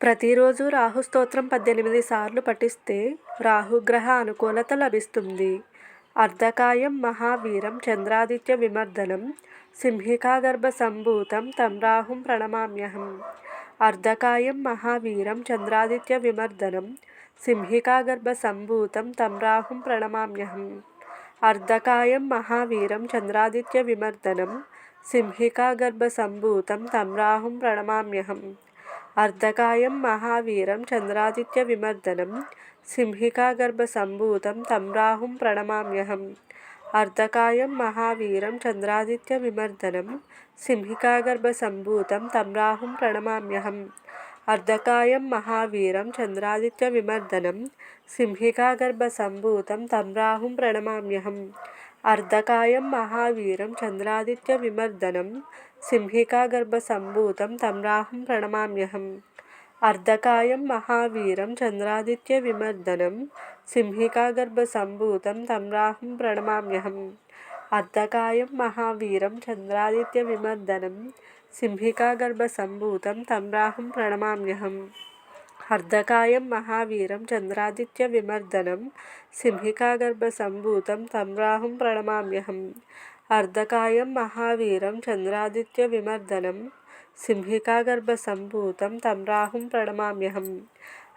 ప్రతిరోజు రాహు స్తోత్రం పద్దెనిమిది సార్లు పఠిస్తే రాహుగ్రహ అనుకూలత లభిస్తుంది. అర్ధకాయం మహావీరం చంద్రాదిత్య విమర్దనం సింహికాగర్భ సంభూతం తం రాహుం ప్రణమామ్యహం. అర్ధకాయం మహావీరం చంద్రాదిత్య విమర్దనం సింహికాగర్భ సంభూతం తం రాహుం ప్రణమామ్యహం. అర్ధకాయం మహావీరం చంద్రాదిత్య విమర్దనం సింహికాగర్భ సంభూతం తం రాహుం ప్రణమామ్యహం. అర్ధకాయం మహావీరం చంద్రాదిత్య విమర్దనం సింహికాగర్భ సంభూతం తమ్రాహుం ప్రణమామ్యహం. అర్ధకాయం మహావీరం చంద్రాదిత్య విమర్దనం సింహికాగర్భ సంభూతం తమ్రాహుం ప్రణమామ్యహం. అర్ధకాయం మహావీరం చంద్రాదిత్య విమర్దనం సింహికాగర్భ సంభూతం తమ్రాహుం ప్రణమామ్యహం. అర్ధకాయం మహావీరం చంద్రాదిత్య విమర్దనం సింహికాగర్భ సంభూతం తం రాహుం ప్రణమామ్యహం అర్ధకాయం మహావీరం చంద్రాదిత్య విమర్దనం సింహికాగర్భ సంభూతం తం రాహుం ప్రణమామ్యహం అర్ధకాయం అర్ధకాయం మహావీరం చంద్రాదిత్య విమర్దనం సింహికాగర్భ సంభూతం తం ప్రణమామ్యహం. అర్ధకాయం మహావీరం చంద్రాదిత్య విమర్దనం సింహికాగర్భ సంభూతం తమ్రాహం ప్రణమామ్యహం.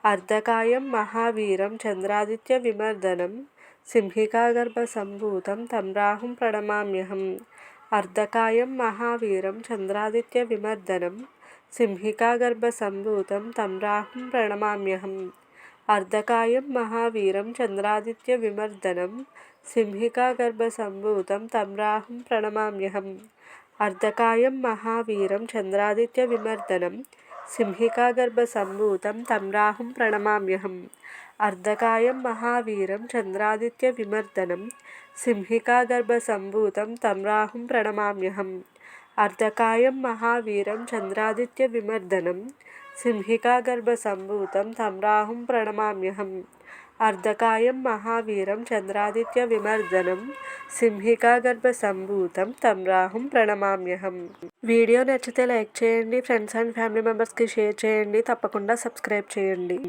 అర్ధకాయం మహావీరం చంద్రాదిత్య విమర్దనం సింహికాగర్భ సంభూతం తమ్రాహం ప్రణమామ్యహం. అర్ధకాయం మహావీరం చంద్రాదిత్య విమర్దనం సింహికాగర్భ సంభూతం తం ప్రణమామ్యహం అర్ధకాయం మహావీరం చంద్రాదిత్య విమర్దనం సింహికాగర్భ సంభూతం తం ప్రణమామ్యహం అర్ధకాయం మహావీరం చంద్రాదిత్య విమర్దనం సింహికాగర్భ సంభూతం తం ప్రణమామ్యహం అర్ధకాయం మహావీరం చంద్రాదిత్య విమర్దనం సింహికాగర్భ సంభూతం తం ప్రణమామ్యహం అర్ధకాయం మహావీరం చంద్రాదిత్య విమర్దనం సింహికాగర్భ సంభూతం తం ప్రణమామ్యహం. అర్ధకాయం మహావీరం చంద్రాదిత్య విమర్దనం సింహికాగర్భ సంభూతం తం ప్రణమామ్యహం. వీడియో నచ్చితే లైక్ చేయండి ఫ్రెండ్స్ అండ్ ఫ్యామిలీ మెంబర్స్కి షేర్ చేయండి తప్పకుండా సబ్స్క్రైబ్ చేయండి.